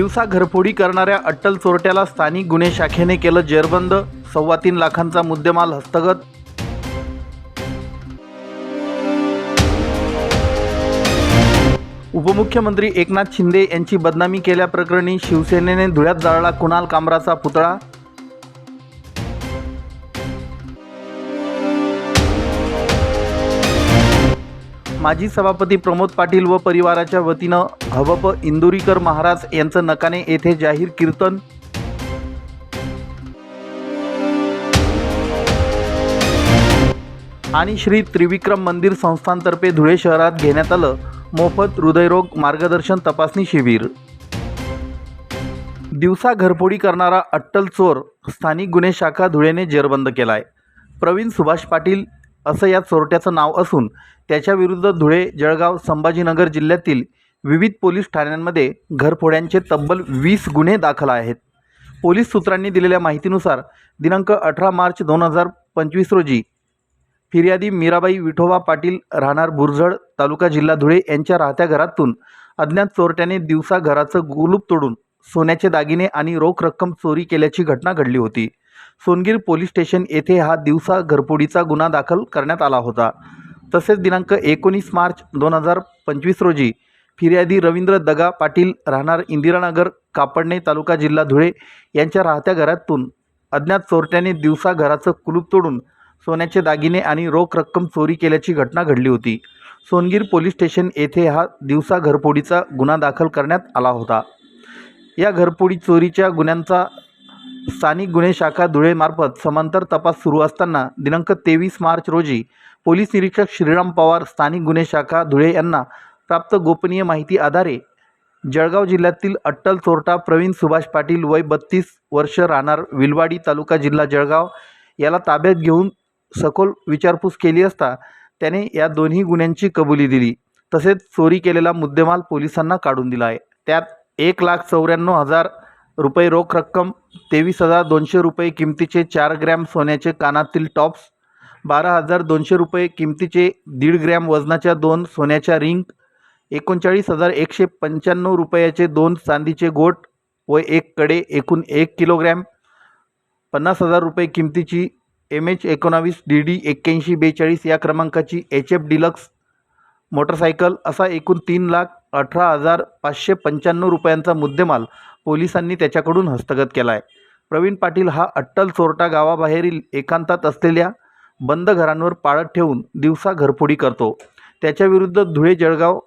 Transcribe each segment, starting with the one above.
दिवसा घरफोडी करणाऱ्या अट्टल चोरट्याला स्थानिक गुन्हे शाखेने केलं जेरबंद सव्वा तीन लाखांचा मुद्देमाल हस्तगत. उपमुख्यमंत्री एकनाथ शिंदे यांची बदनामी केल्याप्रकरणी शिवसेनेने धुळ्यात जाळला कुणाल कामराचा पुतळा? माजी सभापती प्रमोद पाटील व परिवाराच्या वतीनं हवप इंदुरीकर महाराज यांचं नकाने येथे जाहीर कीर्तन. आणि श्री त्रिविक्रम मंदिर संस्थांतर्फे धुळे शहरात घेण्यात आलं मोफत हृदयरोग मार्गदर्शन तपासणी शिबिर. दिवसा घरफोडी करणारा अट्टल चोर स्थानिक गुन्हे शाखा धुळेने जेरबंद केला आहे प्रवीण सुभाष पाटील असं या चोरट्याचं नाव असून त्याच्याविरुद्ध धुळे जळगाव संभाजीनगर जिल्ह्यातील विविध पोलीस ठाण्यांमध्ये घरफोड्यांचे तब्बल वीस गुन्हे दाखल आहेत. पोलीस सूत्रांनी दिलेल्या माहितीनुसार दिनांक अठरा मार्च दोन हजार पंचवीस रोजी फिर्यादी मीराबाई विठोबा पाटील राहणार बुरझड तालुका जिल्हा धुळे यांच्या राहत्या घरातून अज्ञात चोरट्याने दिवसा घराचं गुलूप तोडून सोन्याचे दागिने आणि रोख रक्कम चोरी केल्याची घटना घडली होती. सोनगीर पोलीस स्टेशन येथे हा दिवसा घरफोडीचा गुन्हा दाखल करण्यात आला होता. तसेच दिनांक एकोणीस मार्च दोन हजार पंचवीस रोजी फिर्यादी रवींद्र दगा पाटील राहणार इंदिरानगर कापडणे तालुका जिल्हा धुळे यांच्या राहत्या घरातून अज्ञात चोरट्याने दिवसा घराचं कुलूप तोडून सोन्याचे दागिने आणि रोख रक्कम चोरी केल्याची घटना घडली होती. सोनगीर पोलीस स्टेशन येथे हा दिवसा घरफोडीचा गुन्हा दाखल करण्यात आला होता. या घरफोडी चोरीच्या गुन्ह्यांचा स्थानिक गुन्हे शाखा धुळेमार्फत समांतर तपास सुरू असताना दिनांक तेवीस मार्च रोजी पोलीस निरीक्षक श्रीराम पवार स्थानिक गुन्हे शाखा धुळे यांना प्राप्त गोपनीय माहिती आधारे जळगाव जिल्ह्यातील अट्टल चोरटा प्रवीण सुभाष पाटील वय बत्तीस वर्ष राहणार विलवाडी तालुका जिल्हा जळगाव याला ताब्यात घेऊन सखोल विचारपूस केली असता त्याने या दोन्ही गुन्ह्यांची कबुली दिली. तसेच चोरी केलेला मुद्देमाल पोलिसांना काढून दिला आहे. त्यात एक लाख चौऱ्याण्णव हजार रुपये रोख रक्कम तेवीस हजार दोनशे रुपये किमतीचे चार ग्रॅम सोन्याचे कानातील टॉप्स बारा हजार दोनशे रुपये किमतीचे दीड ग्रॅम वजनाच्या दोन सोन्याच्या रिंग एकोणचाळीस हजार एकशे पंच्याण्णव रुपयाचे दोन चांदीचे गोट व एक कडे एकूण एक किलोग्रॅम पन्नास हजार रुपये किमतीची एम एच एकोणावीस डी डी एक्क्याऐंशी बेचाळीस या क्रमांकाची एच एफ डिलक्स मोटरसायकल असा एकूण तीन लाख अठरा हजार पाचशे पंच्याण्णव रुपयांचा मुद्देमाल पोलिसांनी त्याच्याकडून हस्तगत केला आहे प्रवीण पाटील हा अट्टल चोरटा गावाबाहेरील एकांतात असलेल्या बंद घरांवर पाळत ठेवून दिवसा घरफोडी करतो. त्याच्याविरुद्ध धुळे जळगाव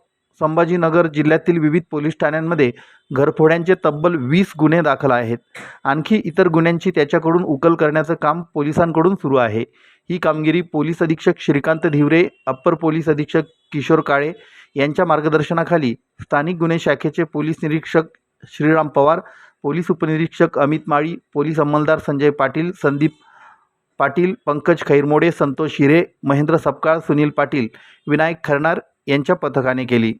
संभाजीनगर जिल्ह्यातील विविध पोलीस ठाण्यांमध्ये घरफोड्यांचे तब्बल वीस गुन्हे दाखल आहेत. आणखी इतर गुन्ह्यांची त्याच्याकडून उकल करण्याचं काम पोलिसांकडून सुरू आहे. ही कामगिरी पोलीस अधीक्षक श्रीकांत धिवरे अप्पर पोलीस अधीक्षक किशोर काळे यांच्या मार्गदर्शनाखाली स्थानिक गुन्हे शाखेचे पोलीस निरीक्षक श्रीराम पवार पोलीस उपनिरीक्षक अमित माळी पोलीस अंमलदार संजय पाटील संदीप पाटील पंकज खैरमोडे संतोष हिरे महेंद्र सपकाळ सुनील पाटील विनायक खरणार यांच्या पथकाने केली.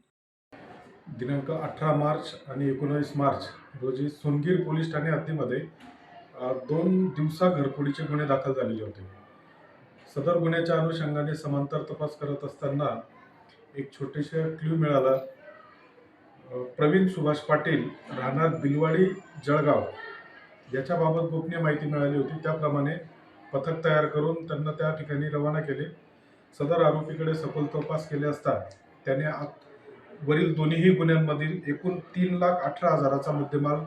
दिनांक अठरा मार्च आणि एकोणावीस मार्च रोजी सोनगीर पोलीस ठाणे हद्दीमध्ये दोन दिवसा घरफोडीचे गुन्हे दाखल झालेले होते. सदर गुन्ह्याच्या अनुषंगाने समांतर तपास करत असताना एक छोटेसे क्ल्यू मिळाला. प्रवीण सुभाष पाटील राहणार बिलवाडी जळगाव याच्याबाबत गोपनीय माहिती मिळाली होती. त्याप्रमाणे पथक तयार करून त्यांना त्या ठिकाणी रवाना केले. सदर आरोपीकडे सखोल तपास केले असता त्याने वरील दोन्हीही गुन्ह्यांमधील एकूण तीन लाख अठरा हजाराचा मुद्देमाल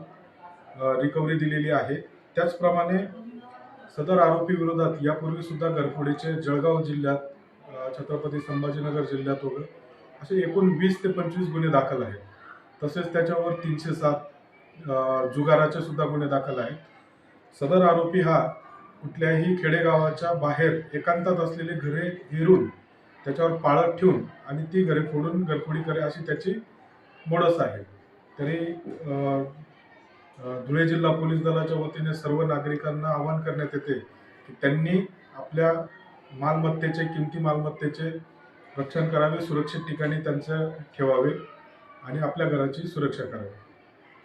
रिकव्हरी दिलेली आहे. त्याचप्रमाणे सदर आरोपी विरोधात यापूर्वी सुद्धा घरफोडीचे जळगाव जिल्ह्यात छत्रपती संभाजीनगर जिल्ह्यात वगैरे असे एकूण वीस ते पंचवीस गुन्हे दाखल आहेत. तसेच त्याच्यावर तीनशे सात जुगाराचे सुद्धा गुन्हे दाखल आहेत. सदर आरोपी हा कुठल्याही खेडेगावाच्या बाहेर एकांतात असलेली घरे हिरून त्याच्यावर पाळत ठेवून आणि ती घरे फोडून घरफोडी करे अशी त्याची मोडस आहे. तरी धुळे जिल्हा पोलीस दलाच्या वतीने सर्व नागरिकांना आवाहन करण्यात येते की त्यांनी आपल्या मालमत्तेचे किमती मालमत्तेचे रक्षण करावे सुरक्षित ठिकाणी त्यांचं ठेवावे. आणि आपल्या घराची सुरक्षा करावी.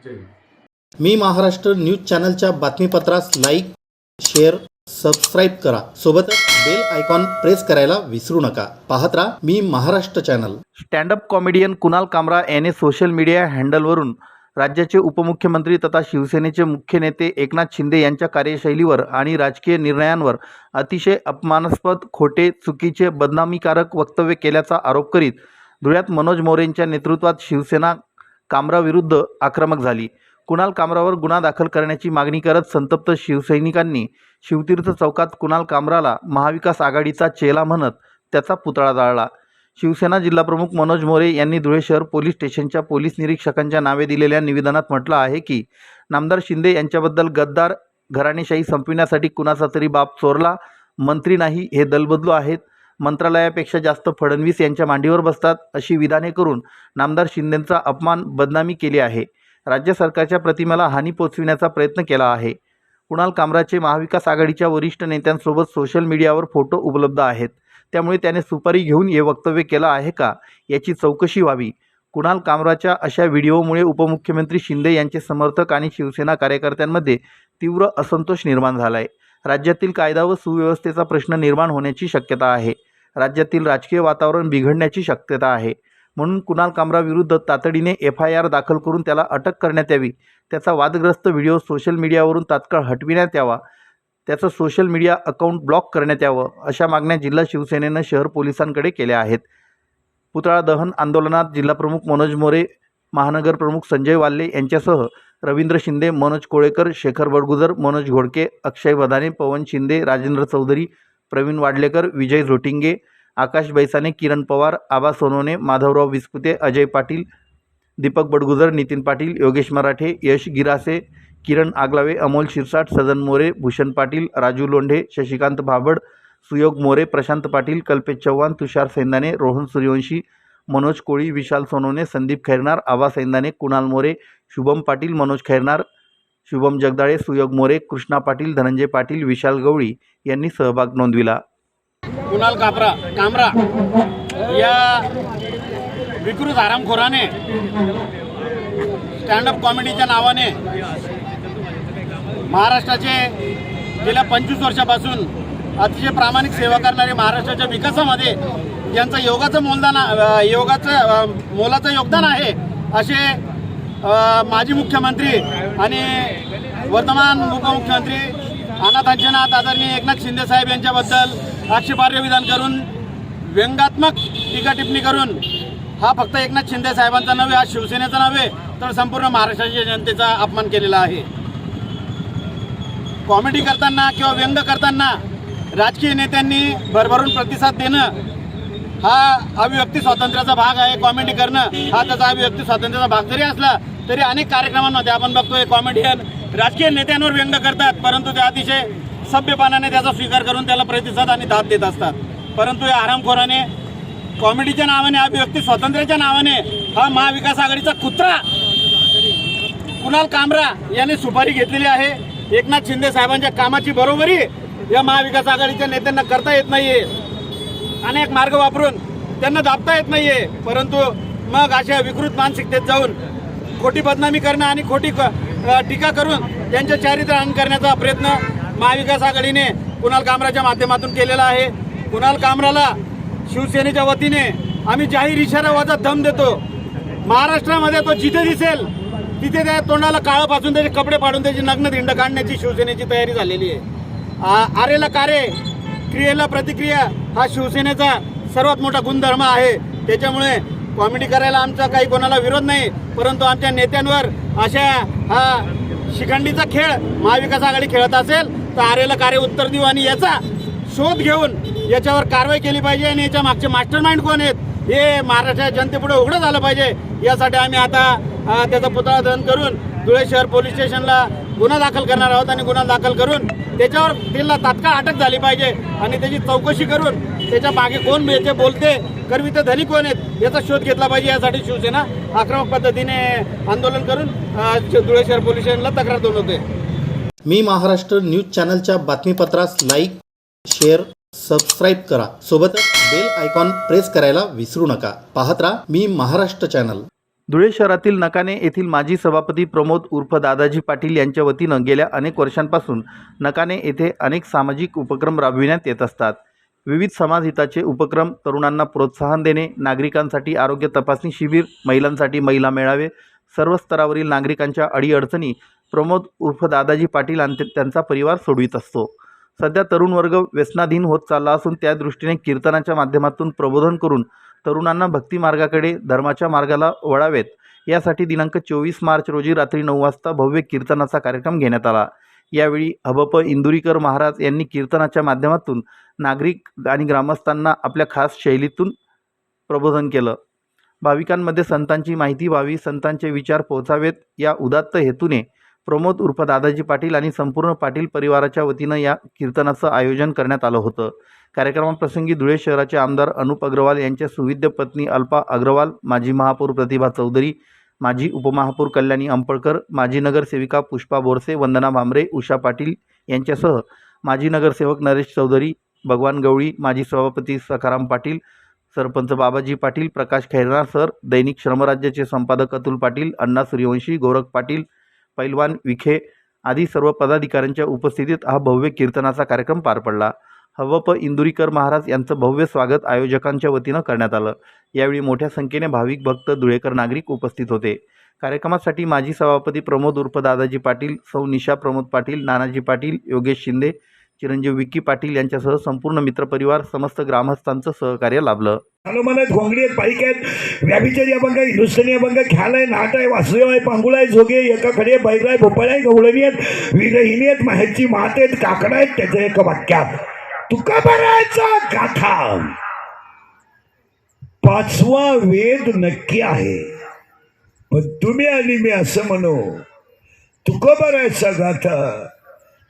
जय हिंद. मी महाराष्ट्र न्यूज चॅनलच्या बातमीपत्रास लाईक शेअर सबस्क्राईब करा. सोबतच बेल आयकॉन प्रेस करायला विसरू नका. पाहत राहा मी Maharashtra channel. Standup comedian Kunal Kamra याने सोशल मीडिया हँडलवरून राज्याचे उपमुख्यमंत्री तथा शिवसेनेचे मुख्य नेते एकनाथ शिंदे यांच्या कार्यशैलीवर आणि राजकीय निर्णयांवर अतिशय अपमानास्पद खोटे चुकीचे बदनामीकारक वक्तव्य केल्याचा आरोप करीत धुळ्यात मनोज मोरेंच्या नेतृत्वात शिवसेना कामराविरुद्ध आक्रमक झाली. कुणाल कामरावर गुन्हा दाखल करण्याची मागणी करत संतप्त शिवसैनिकांनी शिवतीर्थ चौकात कुणाल कामराला महाविकास आघाडीचा चेला म्हणत त्याचा पुतळा जाळला. शिवसेना जिल्हाप्रमुख मनोज मोरे यांनी धुळे शहर पोलीस स्टेशनच्या पोलीस निरीक्षकांच्या नावे दिलेल्या निवेदनात म्हटलं आहे की नामदार शिंदे यांच्याबद्दल गद्दार घराणेशाही संपविण्यासाठी कुणाचा तरी बाप चोरला मंत्री नाही हे दलबदलू आहेत. मंत्रालयापेक्षा जास्त फडणवीस यांच्या मांडीवर बसतात अशी विधाने करून नामदार शिंदेंचा अपमान बदनामी केली आहे. राज्य सरकारच्या प्रतिमेला हानी पोचविण्याचा प्रयत्न केला आहे. कुणाल कामराचे महाविकास आघाडीच्या वरिष्ठ नेत्यांसोबत सोशल मीडियावर फोटो उपलब्ध आहेत. त्यामुळे त्याने सुपारी घेऊन हे वक्तव्य केलं आहे का याची चौकशी व्हावी. कुणाल कामराच्या अशा व्हिडिओमुळे उपमुख्यमंत्री शिंदे यांचे समर्थक आणि शिवसेना कार्यकर्त्यांमध्ये तीव्र असंतोष निर्माण झाला आहे राज्यातील कायदा व सुव्यवस्थेचा प्रश्न निर्माण होण्याची शक्यता आहे. राज्यातील राजकीय वातावरण बिघडण्याची शक्यता आहे. म्हणून कुणाल कामराविरुद्ध तातडीने एफ आय आर दाखल करून त्याला अटक करण्यात यावी. त्याचा वादग्रस्त व्हिडिओ सोशल मीडियावरून तात्काळ हटविण्यात यावा. त्याचं सोशल मीडिया अकाउंट ब्लॉक करण्यात यावं अशा मागण्या जिल्हा शिवसेनेनं शहर पोलिसांकडे केल्या आहेत. पुतळा दहन आंदोलनात जिल्हाप्रमुख मनोज मोरे महानगर प्रमुख संजय वाल्ले यांच्यासह रवींद्र शिंदे मनोज कोळेकर शेखर बडगुजर मनोज घोडके अक्षय बदाने पवन शिंदे राजेंद्र चौधरी प्रवीण वाडलेकर विजय झोटिंगे आकाश बैसाने किरण पवार आबा सोनवणे माधवराव विस्पुते अजय पाटील दीपक बडगुजर नितीन पाटील योगेश मराठे यश गिरासे किरण आगलावे अमोल शिरसाट सदन मोरे भूषण पाटील राजू लोंढे शशिकांत भाबड सुयोग मोरे प्रशांत पाटील कल्पेश चव्हाण तुषार सैंदाने रोहन सूर्यवंशी मनोज कोळी विशाल सोनवणे संदीप खैरनार आबा सैंदाने कुणाल मोरे शुभम पाटील मनोज खैरनार शुभम जगदाळे सुयोग मोरे कृष्णा पाटील धनंजय पाटील विशाल गवळी यांनी सहभाग नोंदविला. कुणाल कापरा कामरा या विकृत आरामखोराने स्टँडअप कॉमेडीच्या नावाने महाराष्ट्राचे गेल्या पंचवीस वर्षापासून अतिशय प्रामाणिक सेवा करणारे महाराष्ट्राच्या विकासामध्ये यांचं योगाचं मोलदान योगाचं मोलाचं योगदान आहे असे माजी मुख्यमंत्री आणि वर्तमान उपमुख्यमंत्री अनाथांचनाथ आदरणीय एकनाथ शिंदे साहेब यांच्याबद्दल आक्षेपार्ह विधान करून व्यंगात्मक टीका टिप्पणी करून हा फक्त एकनाथ शिंदे साहेबांचा नव्हे हा शिवसेनेचा नव्हे तर संपूर्ण महाराष्ट्राच्या जनतेचा अपमान केलेला आहे. कॉमेडी करताना किंवा व्यंग करताना राजकीय नेत्यांनी भरभरून प्रतिसाद देणं हा अभिव्यक्ती स्वातंत्र्याचा भाग आहे कॉमेडी करणं. हा त्याचा अभिव्यक्ती स्वातंत्र्याचा भाग जरी असला तरी अनेक कार्यक्रमांमध्ये आपण बघतोय कॉमेडियन राजकीय नेत्यांवर व्यंग करतात परंतु ते अतिशय सभ्यपणाने त्याचा स्वीकार करून त्याला प्रतिसाद आणि दाद देत असतात. परंतु या आरामखोराने कॉमेडीच्या नावाने अभिव्यक्ती स्वातंत्र्याच्या नावाने हा महाविकास आघाडीचा कुत्रा कुणाल कामरा यांनी सुपारी घेतलेली आहे. एकनाथ शिंदे साहेबांच्या कामाची बरोबरी या महाविकास आघाडीच्या नेत्यांना करता येत नाहीये. अनेक मार्ग वापरून त्यांना दाबता येत नाहीये. परंतु मग अशा विकृत मानसिकतेत जाऊन खोटी बदनामी करणं आणि खोटी क- टीका करून त्यांच्या चारित्र्य करण्याचा प्रयत्न महाविकास आघाडीने कुणाल कामराच्या माध्यमातून केलेला आहे. कुणाल कामराला शिवसेनेच्या वतीने आम्ही जाहीर इशारा दम देतो. महाराष्ट्रामध्ये तो जिथे दिसेल तिथे त्या तोंडाला काळं पासून त्याचे कपडे पाडून त्याची नग्न धिंड काढण्याची शिवसेनेची तयारी झालेली आहे. आरेला कारे क्रियेला प्रतिक्रिया हा शिवसेनेचा सर्वात मोठा गुणधर्म आहे. त्याच्यामुळे कॉमेडी करायला आमचा काही कोणाला विरोध नाही परंतु आमच्या नेत्यांवर अशा हा शिखंडीचा खेळ महाविकास आघाडी खेळत असेल तर आरेला कार्य उत्तर देऊ आणि याचा शोध घेऊन याच्यावर कारवाई केली पाहिजे आणि याच्या मागचे मास्टर माइंड कोण आहेत हे महाराष्ट्राच्या जनतेपुढे उघडं झालं पाहिजे. यासाठी आम्ही आता त्याचा पुतळा दहन करून धुळे शहर पोलीस स्टेशनला गुन्हा दाखल करणार आहोत आणि गुन्हा दाखल करून त्याच्यावर तिला तात्काळ अटक झाली पाहिजे आणि त्याची चौकशी करून त्याच्यामागे कोण याचे बोलते करवी तर धनी कोण आहेत याचा शोध घेतला पाहिजे यासाठी शिवसेना आक्रमक पद्धतीने आंदोलन करून धुळे शहर पोलीस स्टेशनला तक्रार नोंदवते. मी महाराष्ट्र न्यूज चॅनलच्या बातमीपत्रास लाईक शेअर सबस्क्राईब करा. सोबतच बेल आयकॉन प्रेस करायला विसरू नका. पाहत राहा मी महाराष्ट्र चॅनल. धुळे शहरातील नकाने येथील माजी सभापती प्रमोद उर्फ दादाजी पाटील यांच्या वतीनं गेल्या अनेक वर्षांपासून नकाने येथे अनेक सामाजिक उपक्रम राबविण्यात येत असतात. विविध समाजहिताचे उपक्रम तरुणांना प्रोत्साहन देणे नागरिकांसाठी आरोग्य तपासणी शिबिर महिलांसाठी महिला मेळावे सर्व स्तरावरील नागरिकांच्या अडीअडचणी प्रमोद उर्फ दादाजी पाटील आणि त्यांचा परिवार सोडवित असतो. सध्या तरुण वर्ग व्यसनाधीन होत चालला असून त्या दृष्टीने कीर्तनाच्या माध्यमातून प्रबोधन करून तरुणांना भक्ती मार्गाकडे धर्माच्या मार्गाला वळावेत. यासाठी दिनांक चोवीस मार्च रोजी रात्री नऊ वाजता भव्य कीर्तनाचा कार्यक्रम घेण्यात आला. यावेळी हबप इंदुरीकर महाराज यांनी कीर्तनाच्या माध्यमातून नागरिक आणि ग्रामस्थांना आपल्या खास शैलीतून प्रबोधन केलं. भाविकांमध्ये संतांची माहिती व्हावी संतांचे विचार पोहोचावेत या उदात्त हेतूने प्रमोद उर्फ दादाजी पाटील आणि संपूर्ण पाटील परिवाराच्या वतीनं या कीर्तनाचं आयोजन करण्यात आलं होतं. कार्यक्रमाप्रसंगी धुळे शहराचे आमदार अनुप अग्रवाल यांच्या सुविद्य पत्नी अल्पा अग्रवाल माजी महापौर प्रतिभा चौधरी माजी उपमहापौर कल्याणी अंपळकर माजी नगरसेविका पुष्पा बोरसे वंदना भांबरे उषा पाटील यांच्यासह माजी नगरसेवक नरेश चौधरी भगवान गवळी माजी सभापती सखाराम पाटील सरपंच बाबाजी पाटील प्रकाश खैरना सर दैनिक श्रमराज्याचे संपादक अतुल पाटील अण्णा सूर्यवंशी गोरख पाटील पैलवान विखे आदी सर्व पदाधिकाऱ्यांच्या उपस्थितीत हा भव्य कीर्तनाचा कार्यक्रम पार पडला. हवप इंदुरीकर महाराज यांचं भव्य स्वागत आयोजकांच्या वतीनं करण्यात आलं. यावेळी मोठ्या संख्येने भाविक भक्त धुळेकर नागरिक उपस्थित होते. कार्यक्रमासाठी माजी सभापती प्रमोद उर्फ दादाजी पाटील सौ निशा प्रमोद पाटील नानाजी पाटील योगेश शिंदे चिरंजीव विक्की पाटील यांच्यासह संपूर्ण मित्रपरिवार समस्त ग्रामस्थांचं सहकार्य लाभलं. हनुमानात घोंगडी आहेत पाईक आहेत. व्याभिचारी अभंग आहे हिंदुस्थानी अभंग आहे ख्याल आहे नाट आहे वासुदेव आहे पांगुळ आहे झोगे एका खडे बैल आहे भोपळ आहे गवळणी आहेत विरहिणी आहेत माहेरची मात आहेत काकडा आहेत त्याचं एका वाक्यात तुका बरायचा गाथा. पाचवा वेद नक्की आहे. पण तुम्ही आणि मी असं म्हणू तुका बरायचा गाथा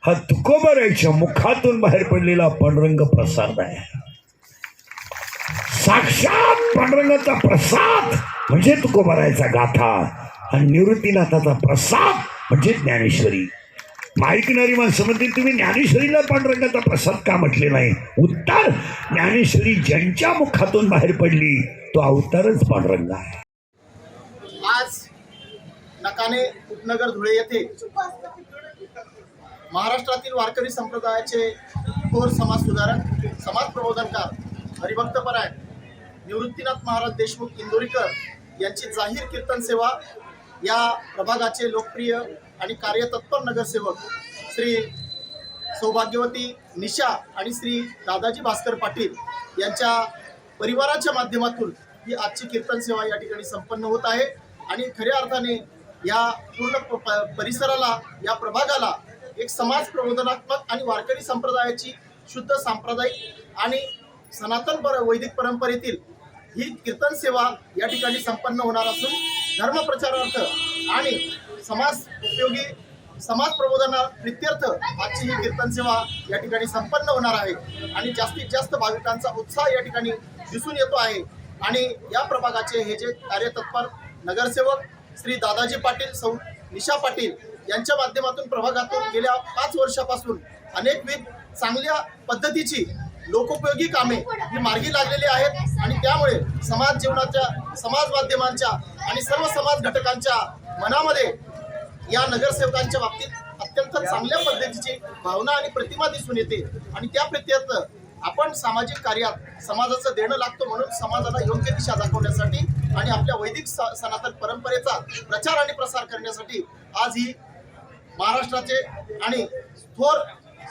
हा तुकोबरायच्या मुखातून बाहेर पडलेला पांडुरंग प्रसाद आहे. साक्षात पांडुरंगाचा प्रसाद म्हणजे तुकोबरायचा गाथा आणि निवृत्तीनाथाचा प्रसाद म्हणजे ज्ञानेश्वरी. ऐकणारी माणसं म्हणतील तुम्ही ज्ञानेश्वरीला पांडुरंगाचा प्रसाद का म्हटले नाही? उत्तर ज्ञानेश्वरी ज्यांच्या मुखातून बाहेर पडली तो अवतारच पांडुरंग आहे. आज नकाने उपनगर धुळे येथे महाराष्ट्रातील वारकरी संप्रदायाचे थोर समाज सुधारक समाज प्रबोधनकार हरिभक्तपरायण निवृत्तीनाथ महाराज देशमुख इंदोरीकर यांची जाहीर कीर्तन सेवा या प्रभागाचे लोकप्रिय आणि कार्यतत्पर नगरसेवक श्री सौभाग्यवती निशा आणि श्री दादाजी भास्कर पाटील यांच्या परिवाराच्या माध्यमातून ही आजची कीर्तन सेवा या ठिकाणी संपन्न होत आहे. आणि खऱ्या अर्थाने या पूर्ण प- प- परिसराला या प्रभागाला एक समाज प्रबोधनात्मक आणि वारकरी संप्रदायाची शुद्ध सांप्रदायिक आणि सनातन पर वैदिक परंपरेतील ही कीर्तन सेवा या ठिकाणी संपन्न होणार असून धर्मप्रचारार्थ आणि समाज उपयोगी समाज प्रबोधना प्रित्यर्थ आजची ही कीर्तन सेवा या ठिकाणी संपन्न होणार आहे. आणि जास्तीत जास्त भाविकांचा उत्साह या ठिकाणी दिसून येतो आहे. आणि या प्रभागाचे हे जे कार्यतत्पर नगरसेवक श्री दादाजी पाटील सौ निशा पाटील यांच्या माध्यमातून प्रभागातून गेल्या पाच वर्षापासून अनेकविध चांगल्या पद्धतीची लोकोपयोगी कामे ही मार्गी लागलेली आहेत. आणि त्यामुळे समाज जीवनाच्या समाज माध्यमांच्या आणि सर्व समाज घटकांच्या मनामध्ये या नगरसेवकांच्या बाबतीत अत्यंत चांगल्या पद्धतीची भावना आणि प्रतिमा दिसून येते. आणि त्या प्रत्यर्थ आपण सामाजिक कार्यात समाजाचं देणं लागतो म्हणून समाजाला योग्य दिशा दाखवण्यासाठी आणि आपल्या वैदिक स- सनातन परंपरेचा प्रचार आणि प्रसार करण्यासाठी आज ही महाराष्ट्राचे आणि थोर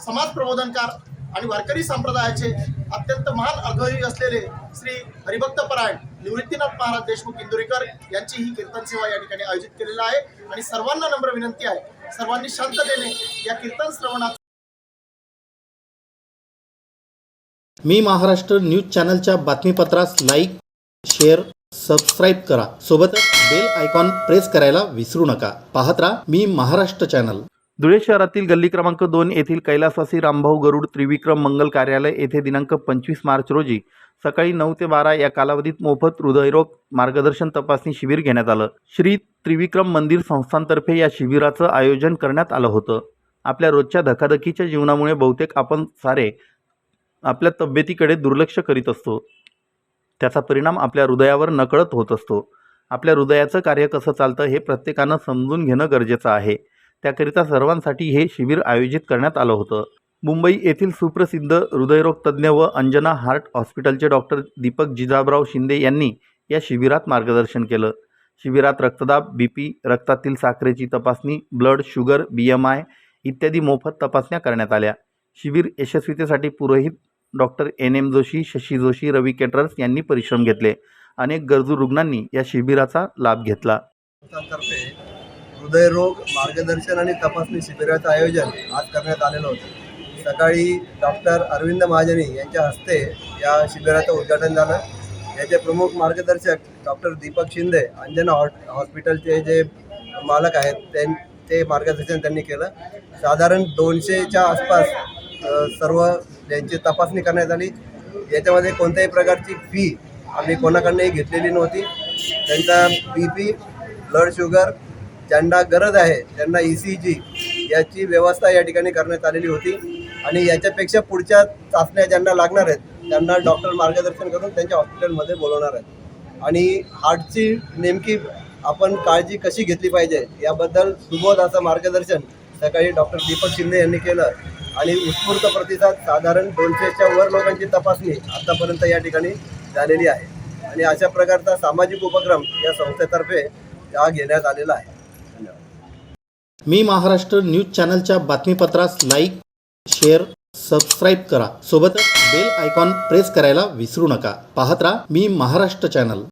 समाज प्रबोधनकार आणि वारकरी संप्रदायाचे अत्यंत महान अग्रही असलेले श्री हरिभक्त परायण निवृत्तीनाथ महाराज देशमुख इंदुरीकर यांची ही कीर्तन सेवा या ठिकाणी आयोजित केलेला आहे. आणि सर्वांना नम्र विनंती आहे सर्वांनी शांततेने या कीर्तन श्रवणात मी महाराष्ट्र न्यूज चॅनलच्या बातमीपत्रास लाईक शेअर सबस्क्राईब करा. सोबतच बेल आयकॉन प्रेस करायला विसरू नका. पाहत राहा मी महाराष्ट्र चॅनल धुळे शहरातील गल्ली क्रमांक दोन येथील कैलासवासी रामभाऊ गरुड त्रिविक्रम मंगल कार्यालय येथे दिनांक पंचवीस मार्च रोजी सकाळी नऊ ते बारा या कालावधीत मोफत हृदयरोग मार्गदर्शन तपासणी शिबिर घेण्यात आलं. श्री त्रिविक्रम मंदिर संस्थांतर्फे या शिबिराचं आयोजन करण्यात आलं होतं. आपल्या रोजच्या धकाधकीच्या जीवनामुळे बहुतेक आपण सारे आपल्या तब्येतीकडे दुर्लक्ष करीत असतो. त्याचा परिणाम आपल्या हृदयावर नकळत होत असतो. आपल्या हृदयाचं कार्य कसं चालतं हे प्रत्येकानं समजून घेणं गरजेचं आहे. त्याकरिता सर्वांसाठी हे शिबिर आयोजित करण्यात आलं होतं. मुंबई येथील सुप्रसिद्ध हृदयरोग तज्ज्ञ व अंजना हार्ट हॉस्पिटलचे डॉक्टर दीपक जिजाबराव शिंदे यांनी या शिबिरात मार्गदर्शन केलं. शिबिरात रक्तदाब बी पी रक्तातील साखरेची तपासणी blood sugar B M I इत्यादी मोफत तपासण्या करण्यात आल्या. शिबिर यशस्वीतेसाठी Purohit doctor N M Joshi Shashi Joshi Ravi caterers यांनी परिश्रम घेतले अनेक गरजू रुग्णांनी या शिबिराचा लाभ घेतला. हृदयरोग मार्गदर्शन आणि तपासणी शिबिराचं आयोजन आज करण्यात आलेलं होतं. सकाळी डॉक्टर अरविंद महाजनी यांच्या हस्ते या शिबिराचं उद्घाटन झालं. याचे प्रमुख मार्गदर्शक डॉक्टर दीपक शिंदे अंजना हॉट हॉस्पिटलचे जे मालक आहेत त्यां ते मार्गदर्शन त्यांनी केलं. साधारण दोनशेच्या आसपास सर्व त्यांची तपासणी करण्यात आली. याच्यामध्ये कोणत्याही प्रकारची फी आम्ही कोणाकडनंही घेतलेली नव्हती. त्यांचा बी पी ब्लड शुगर ज्यांना गरज आहे त्यांना ई सी जी याची व्यवस्था या ठिकाणी करण्यात आलेली होती. आणि याच्यापेक्षा पुढच्या चाचण्या ज्यांना लागणार आहेत त्यांना डॉक्टर मार्गदर्शन करून त्यांच्या हॉस्पिटलमध्ये बोलवणार आहेत. आणि हार्टची नेमकी आपण काळजी कशी घेतली पाहिजे याबद्दल सुबोध असं मार्गदर्शन सकाळी डॉक्टर दीपक शिंदे यांनी केलं आणि उत्स्फूर्त प्रतिसाद साधारण दोनशेच्या वर लोकांची तपासणी आतापर्यंत या ठिकाणी झालेली आहे. आणि अशा प्रकारचा सामाजिक उपक्रम या संस्थेतर्फे हा घेण्यात आलेला आहे. धन्यवाद. मी महाराष्ट्र न्यूज चॅनलच्या बातमीपत्रास लाईक शेअर सबस्क्राईब करा. सोबतच बेल आयकॉन प्रेस करायला विसरू नका. पाहत राहा मी महाराष्ट्र चॅनल.